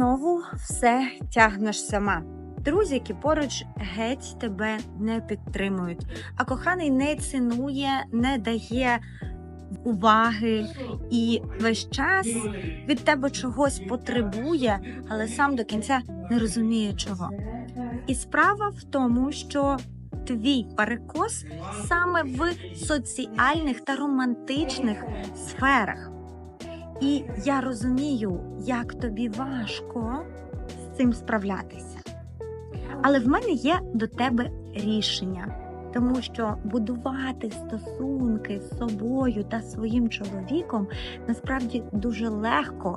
знову все тягнеш сама. Друзі, які поруч геть тебе не підтримують, а коханий не цінує, не дає уваги і весь час від тебе чогось потребує, але сам до кінця не розуміє чого. І справа в тому, що твій перекос саме в соціальних та романтичних сферах. І я розумію, як тобі важко з цим справлятися. Але в мене є до тебе рішення, тому що будувати стосунки з собою та своїм чоловіком насправді дуже легко,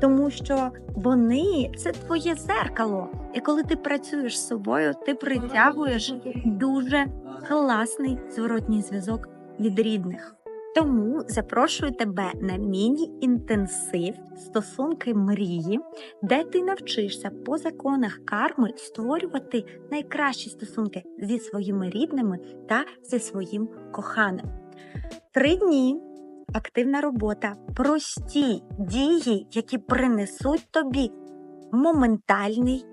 тому що вони це твоє зеркало. І коли ти працюєш з собою, ти притягуєш дуже класний зворотній зв'язок від рідних. Тому запрошую тебе на міні-інтенсив стосунки мрії, де ти навчишся по законах карми створювати найкращі стосунки зі своїми рідними та зі своїм коханим. Три дні активна робота, прості дії, які принесуть тобі моментальний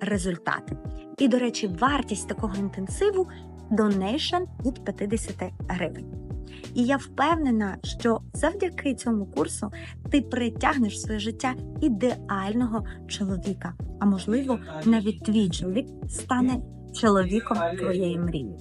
результат. І, до речі, вартість такого інтенсиву донейшн від 50 гривень. І я впевнена, що завдяки цьому курсу ти притягнеш в своє життя ідеального чоловіка. А можливо, навіть твій чоловік стане чоловіком твоєї мрії.